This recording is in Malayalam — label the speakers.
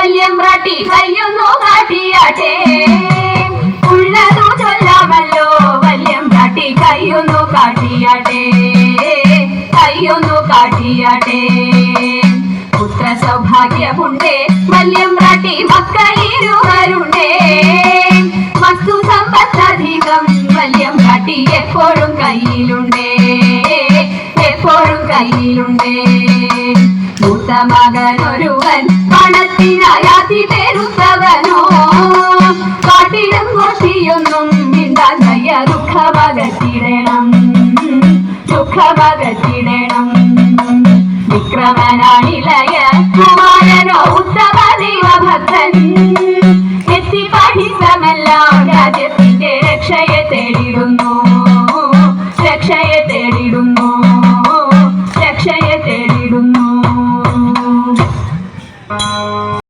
Speaker 1: വല്യമ്പ്രാട്ടി കയ്യൊന്നു കാട്ടിയാട്ടെ ഉള്ളതു ചൊല്ലാമല്ലോ വല്യമ്പ്രാട്ടി കയ്യൊന്നു കാട്ടിയാട്ടെ. കയ്യൊന്നു കാട്ടിയാട്ടെ. പുത്ര സൗഭാഗ്യമുണ്ടേ വല്യമ്പ്രാട്ടി മക്കളിരുവരുണ്ടേ വസ്തു സമ്പത്തധികം വല്യമ്പ്രാട്ടി എപ്പോഴും കയ്യിലുണ്ടേ. എപ്പോഴും കയ്യിലുണ്ടേ. മൂത്ത മകനൊരുവൻ പെരുത്തവനോ കാട്ടിലും കോശിയൊന്നും മിണ്ടാൻ വയ്യ. ദുഃഖമകറ്റിടണം ദുഃഖമകറ്റിടണം വിക്രമനാണിലയ കുമാരനോ ഉത്തമ ദൈവഭക്തൻ എത്തി പഠിത്തമെല്ലാം രാജ്യത്ത്